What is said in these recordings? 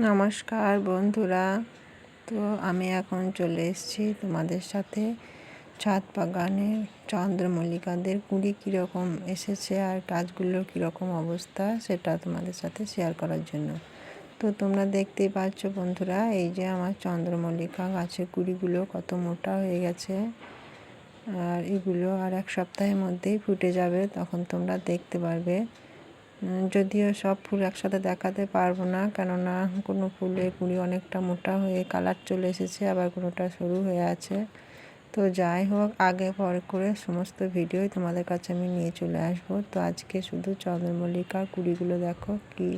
নমস্কার বন্ধুরা। তো আমি এখন চলে এসেছি তোমাদের সাথে ছাদ বাগানে চন্দ্রমল্লিকাদের কুড়ি কীরকম এসেছে আর গাছগুলোর কীরকম অবস্থা সেটা তোমাদের সাথে শেয়ার করার জন্য। তো তোমরা দেখতেই পাচ্ছ বন্ধুরা, এই যে আমার চন্দ্রমল্লিকা গাছের কুড়িগুলো কত মোটা হয়ে গেছে। আর এগুলো আর এক সপ্তাহের মধ্যেই ফুটে যাবে, তখন তোমরা দেখতে পারবে। যদিও সব ফুল একসাথে দেখাতে পারব না, কেননা কোনো ফুলের কুড়ি অনেকটা মোটা হয়ে কালার চলে এসেছে, আবার কোনোটা সরু হয়ে আছে। তো যাই হোক, আগে পর করে সমস্ত ভিডিওই তোমাদের কাছে আমি নিয়ে চলে আসব। তো আজকে শুধু চন্দ্রমল্লিকার কুড়িগুলো দেখো, কি,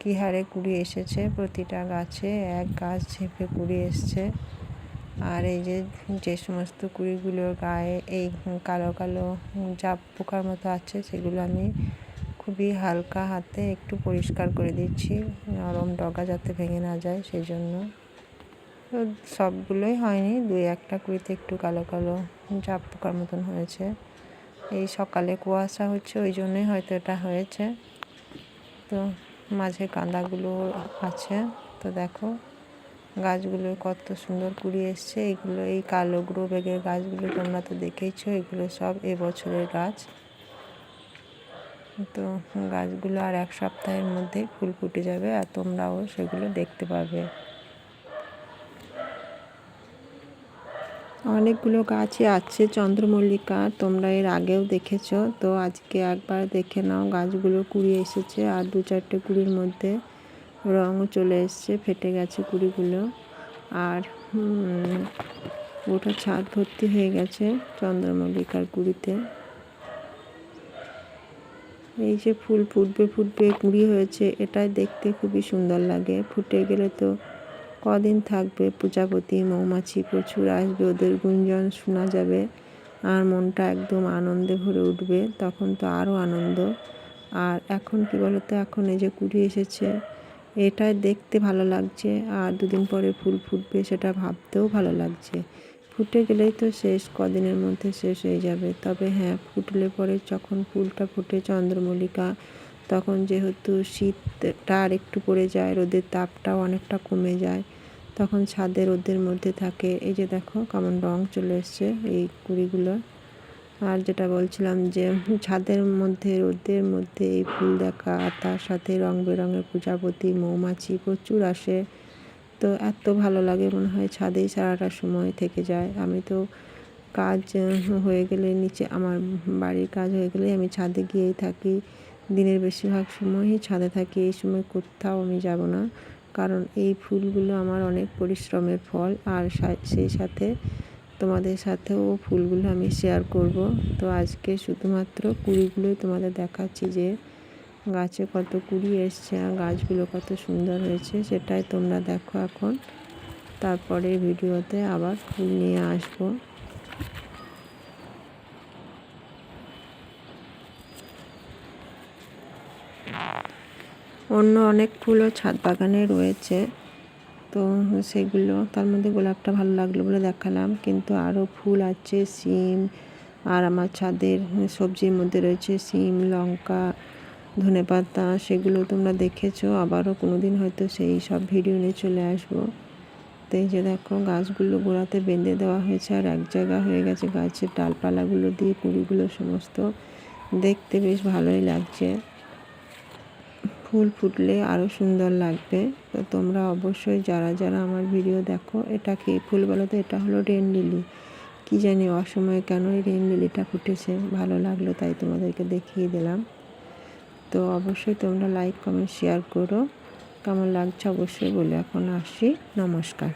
কী হারে কুড়ি এসেছে, প্রতিটা গাছে এক গাছ ঝেঁপে কুড়ি এসছে। আর এই যে যে সমস্ত কুড়িগুলোর গায়ে এই কালো কালো জাপ পোকার মতো আছে, সেগুলো আমি খুবই হালকা হাতে একটু পরিষ্কার করে দিচ্ছি, নরম ডগা যাতে ভেঙে না যায় সেই জন্য সবগুলোই হয়নি, দুই একটা কুড়িতে একটু কালো কালো চাপ পোকার মতন হয়েছে। এই সকালে কুয়াশা হচ্ছে, ওই জন্যই হয়তো এটা হয়েছে। তো মাঝে কাঁদাগুলো আছে, তো দেখো গাছগুলো কত সুন্দর কুড়ি এসছে। এগুলো এই কালো গ্রো বেগের গাছগুলো তোমরা তো দেখেইছো, এগুলো সব এবছরের গাছ। তো গাছগুলো আর এক সপ্তাহের মধ্যে ফুল ফুটে যাবে আর তোমরাও সেগুলো দেখতে পাবে। অনেকগুলো গাছই আছে, চন্দ্রমল্লিকা, তোমরা এর আগেও দেখেছ। তো আজকে একবার দেখে নাও, গাছগুলো কুড়ি এসেছে আর দু চারটে কুড়ির মধ্যে রঙও চলে এসছে, ফেটে গেছে কুড়িগুলো। আর ওটা ছাদ ভর্তি হয়ে গেছে চন্দ্রমল্লিকার কুড়িতে। এই যে ফুল ফুটবে ফুটবে কুড়ি হয়েছে, এটাই দেখতে খুবই সুন্দর লাগে। ফুটে গেলে তো কদিন থাকবে প্রজাপতি, মৌমাছি, প্রচুর আসবে, ওদের গুঞ্জন শোনা যাবে আর মনটা একদম আনন্দে ভরে উঠবে, তখন তো আরও আনন্দ। আর এখন কি বলতো, এখন এই যে কুড়ি এসেছে, এটাই দেখতে ভালো লাগছে। আর দুদিন পরে ফুল ফুটবে, সেটা ভাবতেও ভালো লাগছে। ফুটে গেলেই তো শেষ, কদিনের মধ্যে শেষ হয়ে যাবে। তবে হ্যাঁ ফুটলে পরে যখন ফুলটা ফুটে চন্দ্রমল্লিকা, তখন যেহেতু শীতটা আর একটু পড়ে যায়, রোদের তাপটাও অনেকটা কমে যায়, তখন ছাদে রোদের মধ্যে থাকে। এই যে দেখো কেমন রং চলে এসছে এই কুড়িগুলো। আর যেটা বলছিলাম যে ছাদের মধ্যে, রোদের মধ্যে এই ফুল দেখা তার সাথে রং বেরঙের প্রজাপতি, মৌমাছি প্রচুর আসে। তো এত ভালো লাগে মনে হয় ছাদেই সারাটা সময় থেকে যায়। আমি তো কাজ হয়ে গেলে নিচে আমার বাড়ির কাজ হয়ে গেলে আমি ছাদে গিয়েই থাকি। দিনের বেশিরভাগ সময়ই ছাদে থাকি, এই সময় কোথাও আমি যাব না। কারণ এই ফুলগুলো আমার অনেক পরিশ্রমের ফল আর সেই সাথে তোমাদের সাথেও ফুলগুলো আমি শেয়ার করব। তো আজকে শুধুমাত্র কুড়িগুলোই তোমাদের দেখাচ্ছি যে গাছে কত কুড়ি এসছে আর গাছগুলো কত সুন্দর হয়েছে, সেটাই তোমরা দেখো এখন। তারপরে ভিডিওতে আবার ফুল নিয়ে আসব। অন্য অনেক ফুলও ছাদ বাগানে রয়েছে, তো সেগুলো, তার মধ্যে গোলাপটা ভালো লাগল বলে দেখালাম, কিন্তু আরও ফুল আছে, সিম, আর আমার ছাদের সবজির মধ্যে রয়েছে সিম, লঙ্কা ধনে পাতা সেগুলো তোমরা দেখেছ, আবারও কোনো দিন হয়তো সেই সব ভিডিও নিয়ে চলে আসব। তো এই যে দেখো, গাছগুলো গোড়াতে বেঁধে দেওয়া হয়েছে, আর এক জায়গা হয়ে গেছে গাছের ডালপালাগুলো দিয়ে, কুড়িগুলো সমস্ত। দেখতে বেশ ভালোই লাগছে। ফুল ফুটলে আরও সুন্দর লাগবে। তো তোমরা অবশ্যই যারা যারা আমার ভিডিও দেখো, এটা কি ফুল বলো তো, এটা হলো রেন লিলি। কী জানি অসময়ে কেন এই রেন লিলিটা ফুটেছে, ভালো লাগল তাই তোমাদেরকে দেখিয়ে দিলাম। তো অবশ্যই তোমরা লাইক কমেন্ট শেয়ার করো। কেমন লাগছে অবশ্যই বলে এখন আসি। নমস্কার।